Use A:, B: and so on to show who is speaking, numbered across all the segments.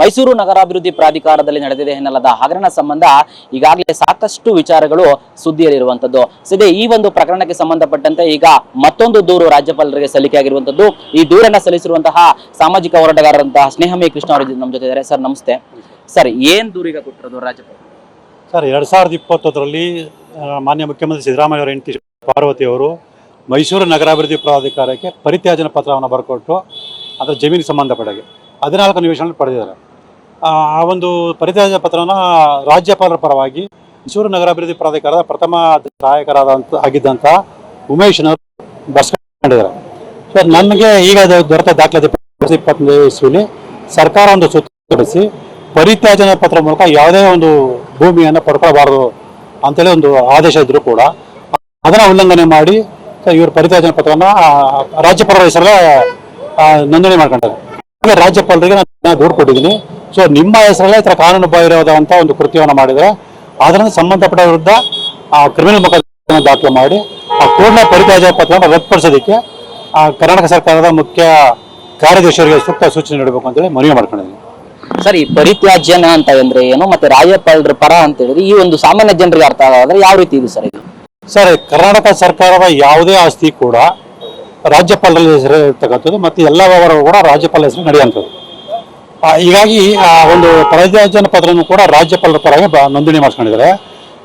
A: ಮೈಸೂರು ನಗರಾಭಿವೃದ್ಧಿ ಪ್ರಾಧಿಕಾರದಲ್ಲಿ ನಡೆದಿದೆ ಎನ್ನಲಾದ ಹಗರಣ ಸಂಬಂಧ ಈಗಾಗಲೇ ಸಾಕಷ್ಟು ವಿಚಾರಗಳು ಸುದ್ದಿಯಲ್ಲಿರುವಂತದ್ದು. ಸದ್ಯ ಈ ಒಂದು ಪ್ರಕರಣಕ್ಕೆ ಸಂಬಂಧಪಟ್ಟಂತೆ ಈಗ ಮತ್ತೊಂದು ದೂರು ರಾಜ್ಯಪಾಲರಿಗೆ ಸಲ್ಲಿಕೆಯಾಗಿರುವಂತದ್ದು ಈ ದೂರನ್ನ ಸಲ್ಲಿಸಿರುವಂತಹ ಸಾಮಾಜಿಕ ಹೋರಾಟಗಾರರಂತಹ ಸ್ನೇಹಮಿ ಕೃಷ್ಣ ಅವರು ನಮ್ಮ ಜೊತೆ ಇದ್ದಾರೆ ಸರ್, ನಮಸ್ತೆ. ಸರ್, ಏನ್ ದೂರಿಗೆ ಕೊಟ್ಟಿರೋದು ರಾಜ್ಯಪಾಲ?
B: ಸರ್, ಎರಡ್ ಸಾವಿರದ ಇಪ್ಪತ್ತೊಂದರಲ್ಲಿ ಮಾನ್ಯ ಮುಖ್ಯಮಂತ್ರಿ ಸಿದ್ದರಾಮಯ್ಯ ಅವರ ಹೆಂಡತಿ ಪಾರ್ವತಿ ಅವರು ಮೈಸೂರು ನಗರಾಭಿವೃದ್ಧಿ ಪ್ರಾಧಿಕಾರಕ್ಕೆ ಪರಿತ್ಯಾಜನ ಪತ್ರವನ್ನು ಬರ್ಕೊಟ್ಟು ಅದರ ಜಮೀನಿಗೆ ಸಂಬಂಧಪಟ್ಟಾಗೆ ಹದಿನಾಲ್ಕು ನಿವೇಶನ ಪಡೆದಿದ್ದಾರೆ. ಆ ಒಂದು ಪರಿತ್ಯಾಜ್ಯ ಪತ್ರವನ್ನ ರಾಜ್ಯಪಾಲರ ಪರವಾಗಿ ಮೈಸೂರು ನಗರಾಭಿವೃದ್ಧಿ ಪ್ರಾಧಿಕಾರದ ಪ್ರಥಮ ಸಹಾಯಕರಾದಂಥ ಆಗಿದ್ದಂಥ ಉಮೇಶ್ನವರು ಬರ್ಸ್ಕೊಂಡಿದ್ದಾರೆ ಸರ್ ನನಗೆ ಈಗ ದೊರೆತ ದಾಖಲಾತಿ ಇಪ್ಪತ್ತೊಂದು ಇಸ್ವಿಲಿ ಸರ್ಕಾರ ಒಂದು ಸುತ್ತರಿಸಿ ಪರಿತ್ಯಾಜನ ಪತ್ರ ಮೂಲಕ ಯಾವುದೇ ಒಂದು ಭೂಮಿಯನ್ನು ಪಡ್ಕೊಳ್ಬಾರ್ದು ಅಂತೇಳಿ ಒಂದು ಆದೇಶ ಇದ್ರು ಕೂಡ ಅದನ್ನ ಉಲ್ಲಂಘನೆ ಮಾಡಿ ಇವರು ಪರಿತ್ಯಾಜನ ಪತ್ರವನ್ನ ರಾಜ್ಯಪಾಲರ ಹೆಸರಲ್ಲೇ ನೋಂದಣಿ ಮಾಡ್ಕೊಂಡಿದ್ದಾರೆ ರಾಜ್ಯಪಾಲರಿಗೆ ನಾನು ದೂರು ಕೊಟ್ಟಿದ್ದೀನಿ ಸೊ ನಿಮ್ಮ ಹೆಸರಲ್ಲೇ ಈ ಥರ ಕಾನೂನು ಬಾಹಿರವಾದಂಥ ಒಂದು ಕೃತ್ಯವನ್ನು ಮಾಡಿದರೆ ಅದರಿಂದ ಸಂಬಂಧಪಟ್ಟ ವಿರುದ್ಧ ಕ್ರಿಮಿನಲ್ ಮೊಕದ್ದಮೆ ದಾಖಲೆ ಮಾಡಿ ಆ ಪೂರ್ಣ ಪರಿತ್ಯಾಜ್ಯ ಪತ್ರವನ್ನು ರದ್ದುಪಡಿಸೋದಕ್ಕೆ ಆ, ಕರ್ನಾಟಕ ಸರ್ಕಾರದ ಮುಖ್ಯ ಕಾರ್ಯದರ್ಶಿಯವರಿಗೆ ಸೂಕ್ತ ಸೂಚನೆ ನೀಡಬೇಕು ಅಂತೇಳಿ ಮನವಿ ಮಾಡ್ಕೊಂಡಿದ್ದೀನಿ.
A: ಸರ್ ಈ ಪರಿತ್ಯಾಜ್ಯನ ಅಂತ ಅಂದ್ರೆ ಏನು? ಮತ್ತೆ ರಾಜ್ಯಪಾಲರ ಪರ ಅಂತ ಹೇಳಿದ್ರೆ ಈ ಒಂದು ಸಾಮಾನ್ಯ ಜನರಿಗೆ ಅರ್ಥ ಆಗೋದ್ರೆ ಯಾವ ರೀತಿ ಇದೆ ಸರ್ ಇದು?
B: ಸರ್ ಕರ್ನಾಟಕ ಸರ್ಕಾರದ ಯಾವುದೇ ಆಸ್ತಿ ಕೂಡ ರಾಜ್ಯಪಾಲರ ಹೆಸರು ಇರ್ತಕ್ಕಂಥದ್ದು ಮತ್ತೆ ಎಲ್ಲ ವ್ಯವಹಾರಗಳು ಕೂಡ ರಾಜ್ಯಪಾಲ ಹೆಸರು ನಡೆಯುವಂಥದ್ದು ಆ, ಹೀಗಾಗಿ, ಆ, ಒಂದು ಪರಿತ್ಯಾಜನ ಪತ್ರವನ್ನು ಕೂಡ ರಾಜ್ಯಪಾಲರ ಪರವಾಗಿ ನೋಂದಣಿ ಮಾಡಿಸ್ಕೊಂಡಿದ್ದಾರೆ.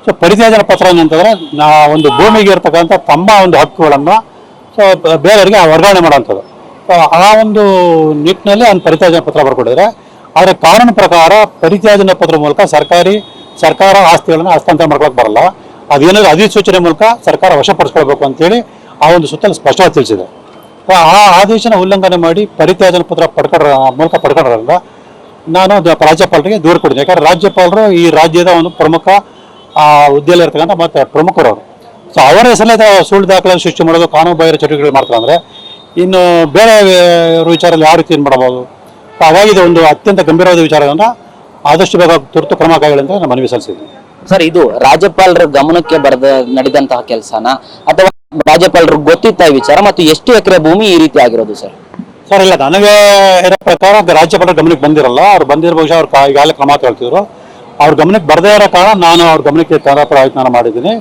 B: ಸೊ ಪರಿತ್ಯಾಜನ ಪತ್ರ ಏನಂತಂದ್ರೆ ನಾ ಒಂದು ಭೂಮಿಗೆ ಇರ್ತಕ್ಕಂಥ ತಮ್ಮ ಒಂದು ಹಕ್ಕುಗಳನ್ನು, ಸೊ ಬೇರೆಯವರಿಗೆ ವರ್ಗಾವಣೆ ಮಾಡುವಂಥದ್ದು. ಸೊ ಆ ಒಂದು ನಿಟ್ಟಿನಲ್ಲಿ ಒಂದು ಪರಿತ್ಯಾಜನ ಪತ್ರ ಬರ್ಕೊಟ್ಟಿದ್ರೆ ಆದರೆ ಕಾನೂನು ಪ್ರಕಾರ ಪರಿತ್ಯಾಜನ ಪತ್ರ ಮೂಲಕ ಸರ್ಕಾರಿ, ಸರ್ಕಾರ ಆಸ್ತಿಗಳನ್ನು ಹಸ್ತಾಂತರ ಮಾಡ್ಕೊಳಕ್ಕೆ ಬರಲ್ಲ. ಅದೇನಾದ್ರೂ ಅಧಿಸೂಚನೆ ಮೂಲಕ ಸರ್ಕಾರ ವಶಪಡಿಸ್ಕೊಳ್ಬೇಕು ಅಂತೇಳಿ ಆ ಒಂದು ಸುತ್ತಲೂ ಸ್ಪಷ್ಟವಾಗಿ ತಿಳಿಸಿದೆ. ಆ ಆದೇಶನ ಉಲ್ಲಂಘನೆ ಮಾಡಿ ಪರಿತ್ಯಾಜನ ಪತ್ರ ಪಡ್ಕೊಂಡ್ರ, ಮೂಲಕ ಪಡ್ಕೊಂಡ್ರಲ್ಲ ನಾನು ರಾಜ್ಯಪಾಲರಿಗೆ ದೂರ ಕೊಡ್ತೀನಿ ಯಾಕಂದ್ರೆ ರಾಜ್ಯಪಾಲರು ಈ ರಾಜ್ಯದ ಒಂದು ಪ್ರಮುಖ ಹುದ್ದೆಯಲ್ಲಿ ಇರ್ತಕ್ಕಂಥ ಮತ್ತೆ ಪ್ರಮುಖರು ಅವರು. ಸೊ ಅವರ ಹೆಸರಲ್ಲೇ ಸುಳ್ಳು ದಾಖಲೆ ಸೃಷ್ಟಿ ಮಾಡೋದು ಕಾನೂನು ಬಾಹಿರ ಚಟುವಟಿಕೆಗಳು ಮಾಡ್ತಾರೆ ಅಂದ್ರೆ, ಇನ್ನು ಬೇರೆ ವಿಚಾರದಲ್ಲಿ ಯಾವ ರೀತಿ ಏನ್ ಮಾಡಬಹುದು? ಇದು ಒಂದು ಅತ್ಯಂತ ಗಂಭೀರವಾದ ವಿಚಾರವನ್ನು ಆದಷ್ಟು ಬೇಗ ತುರ್ತು ಕ್ರಮ ಕೈಗೊಳ್ಳಿ ಅಂತ ನಾನು ಮನವಿ ಸಲ್ಲಿಸಿದ್ದೀನಿ.
A: ಸರ್, ಇದು ರಾಜ್ಯಪಾಲರ ಗಮನಕ್ಕೆ ಬರೆದ, ನಡೆದಂತಹ ಕೆಲಸನ? ಅಥವಾ ರಾಜ್ಯಪಾಲರಿಗೆ ಗೊತ್ತಿತ್ತ ಈ ವಿಚಾರ ಮತ್ತು ಎಷ್ಟು ಎಕರೆ ಭೂಮಿ ಈ ರೀತಿ ಆಗಿರೋದು ಸರ್?
B: ಸರ್, ಇಲ್ಲ ನನಗೆ ಇರೋ ಪ್ರಕಾರ ಅದು ಗಮನಕ್ಕೆ ಬಂದಿರಲ್ಲ. ಅವ್ರು ಬಂದಿರೋ ಬಹುಶಃ ಅವ್ರು ಈಗಾಗಲೇ ಕ್ರಮ ತಗೊಳ್ತಿದ್ರು. ಅವ್ರ ಗಮನಕ್ಕೆ ಬರದೇ ಇರೋ ಕಾರಣ ನಾನು ಅವ್ರ ಗಮನಕ್ಕೆ ತರ ಪ್ರಯತ್ನ ಮಾಡಿದ್ದೀನಿ.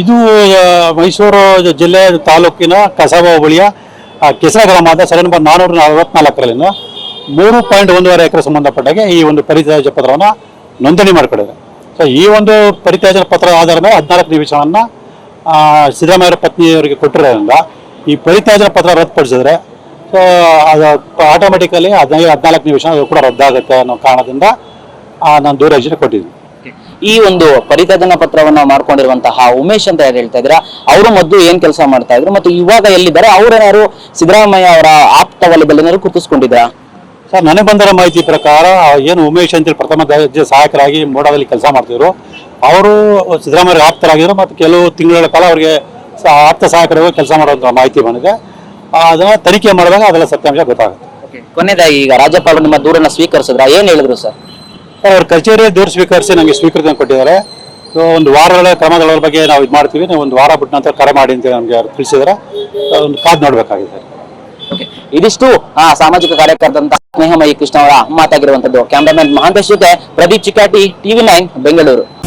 B: ಇದು ಮೈಸೂರು ಜಿಲ್ಲೆ ತಾಲೂಕಿನ ಕಸಬ ಹೋಬಳಿಯ ಕೆಸರ ಗ್ರಾಮದ ಸರಿ ನಂಬರ್ ನಾನ್ನೂರ ನಲವತ್ನಾಲ್ಕರಲ್ಲಿನ ಮೂರು ಪಾಯಿಂಟ್ ಒಂದೂವರೆ ಎಕರೆ ಸಂಬಂಧಪಟ್ಟಾಗೆ ಈ ಒಂದು ಪರಿತ್ಯಾಜ್ಯ ಪತ್ರವನ್ನು ನೋಂದಣಿ ಮಾಡಿಕೊಂಡಿದೆ. ಸೊ ಈ ಒಂದು ಪರಿತ್ಯಾಜ್ಯ ಪತ್ರ ಆಧಾರದ ಮೇಲೆ ಹದಿನಾಲ್ಕು ನಿಮಿಷವನ್ನ ಸಿದ್ದರಾಮಯ್ಯ ಪತ್ನಿಯವರಿಗೆ ಕೊಟ್ಟಿರೋದ್ರಿಂದ ಈ ಪರಿತ್ಯಾಜನ ಪತ್ರ ರದ್ದುಪಡಿಸಿದ್ರೆ, ಸೊ, ಅದು ಆಟೋಮೆಟಿಕಲಿ ಹದಿನೈದು, ಹದಿನಾಲ್ಕು ನಿಮಿಷ ಅದು ಕೂಡ ರದ್ದಾಗುತ್ತೆ ಅನ್ನೋ ಕಾರಣದಿಂದ ನಾನು ದೂರ ಅರ್ಜಿನ ಕೊಟ್ಟಿದ್ದೀನಿ.
A: ಈ ಒಂದು ಪರಿತ್ಯಾಜನ ಪತ್ರವನ್ನ ಮಾಡ್ಕೊಂಡಿರುವಂತಹ ಉಮೇಶ್ ಅಂತ ಯಾರು ಹೇಳ್ತಾ ಇದ್ರ ಅವರು ಮೊದಲು ಏನ್ ಕೆಲಸ ಮಾಡ್ತಾ ಇದ್ರು, ಮತ್ತು ಇವಾಗ ಎಲ್ಲಿದ್ದಾರೆ ಅವ್ರೇನಾದ್ರು ಸಿದ್ದರಾಮಯ್ಯ ಅವರ ಆಪ್ತ ವಲಯದಲ್ಲಿ ಏನಾದ್ರು
B: ಸರ್ ನನಗೆ ಬಂದಿರೋ ಮಾಹಿತಿ ಪ್ರಕಾರ ಏನು ಉಮೇಶ್ ಅಂತೇಳಿ ಪ್ರಥಮ ದರ್ಜೆ ಸಹಾಯಕರಾಗಿ ಮೋಡದಲ್ಲಿ ಕೆಲಸ ಮಾಡ್ತಿದ್ರು. ಅವರು ಸಿದ್ದರಾಮಯ್ಯ ಆಪ್ತರಾಗಿದ್ರು ಮತ್ತು ಕೆಲವು ತಿಂಗಳ ಕಾಲ ಅವರಿಗೆ ಆಪ್ತ ಸಹಾಯಕರಾಗಿ ಕೆಲಸ ಮಾಡುವಂಥ ಮಾಹಿತಿ ಬಂದಿದೆ. ಅದನ್ನ ತನಿಖೆ ಮಾಡಿದಾಗ ಅದೆಲ್ಲ ಸತ್ಯಾಂಶ ಗೊತ್ತಾಗುತ್ತೆ.
A: ಕೊನೆಯದಾಗಿ ಈಗ ರಾಜ್ಯಪಾಲರು ನಿಮ್ಮ ದೂರನ್ನು ಸ್ವೀಕರಿಸಿದ್ರ ಏನು ಹೇಳಿದ್ರು ಸರ್?
B: ಅವ್ರ ಕಚೇರಿ ದೂರ ಸ್ವೀಕರಿಸಿ ನಮಗೆ ಸ್ವೀಕೃತಿ ಕೊಟ್ಟಿದ್ದಾರೆ. ಒಂದು ವಾರಗಳ ಕ್ರಮಗಳ ಬಗ್ಗೆ ನಾವು ಇದು ಮಾಡ್ತೀವಿ. ನೀವು ಒಂದು ವಾರ ಬಿಟ್ಟ ನಂತರ ಕರೆ ಮಾಡಿ ಅಂತ ನಮಗೆ ತಿಳಿಸಿದ್ರೆ. ಒಂದು ಕಾದು ನೋಡಬೇಕಾಗಿದೆ.
A: ಓಕೆ ಇದಿಷ್ಟು, ಆ, ಸಾಮಾಜಿಕ ಕಾರ್ಯಕರ್ತಂತ ಸ್ನೇಹಮಯಿ ಕೃಷ್ಣ ಅವರ ಮಾತಾಗಿರುವಂತದ್ದು. ಕ್ಯಾಮ್ರಾಮನ್ ಮಹಾಂತೇಶ್ ಜೊತೆ ಪ್ರದೀಪ್ ಚಿಕಾಟಿ ಟಿವಿ ನೈನ್, ಬೆಂಗಳೂರು.